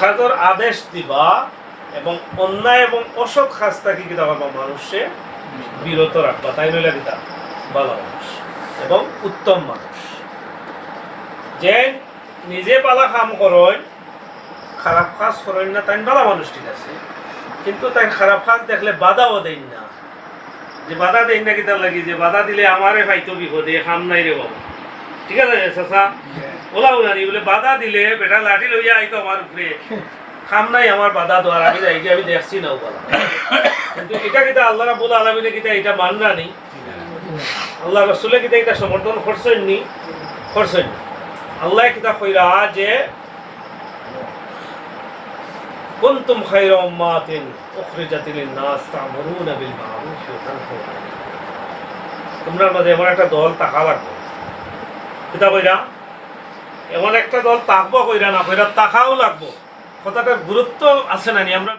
খাজর আদেশ দিবা এবং অন্যায় এবং অসৎ কাজ থাকি কিতা করবা মানুষে বিরত রাখবা, তাই নইলে কিতা ভালো মানুষ এবং উত্তম মানুষ। যে নিজে পালা কাম করেন, খারাপ কাজ করেন না, তাই ভালো মানুষ ঠিক আছে। কিন্তু তাই খারাপ কাজ দেখলে বাধাও দেন না। যে বাধা দেন না কিতা লাগি? যে বাধা দিলে আমারে হয়তো বিপদে খাম নাই রে বাবা। ঠিক আছে, চাচা? ওলা ওলানি বলে বাধা দিলে বেটা লাঠি লইয়া আইতো আমার উপরে খাম নাই আমার বাধা দেওয়ার আমি যাই আমি দেখছি না বলা কিন্তু এটা কিতা আল্লাহ রাবুল আলমিনে কিতা এটা মান না। আল্লাহ রসুলে কিতা এটা সমর্থন করছেন নি করছেন। আল্লাহ কিতা কইরা যে, কুনতুম খায়রা উম্মাতিন উখরিজাত লিন-নাস তা'মুরুনা বিল মা'রুফ ওয়া তানহাউনা। তোমরা মাঝে এমন একটা দল থাকা লাগবে। কিতা কইরা। এমন একটা দল তাকবো কইরা না, কইরা তাকাও লাগবো। কথাটার গুরুত্ব আছে না নি? আমরা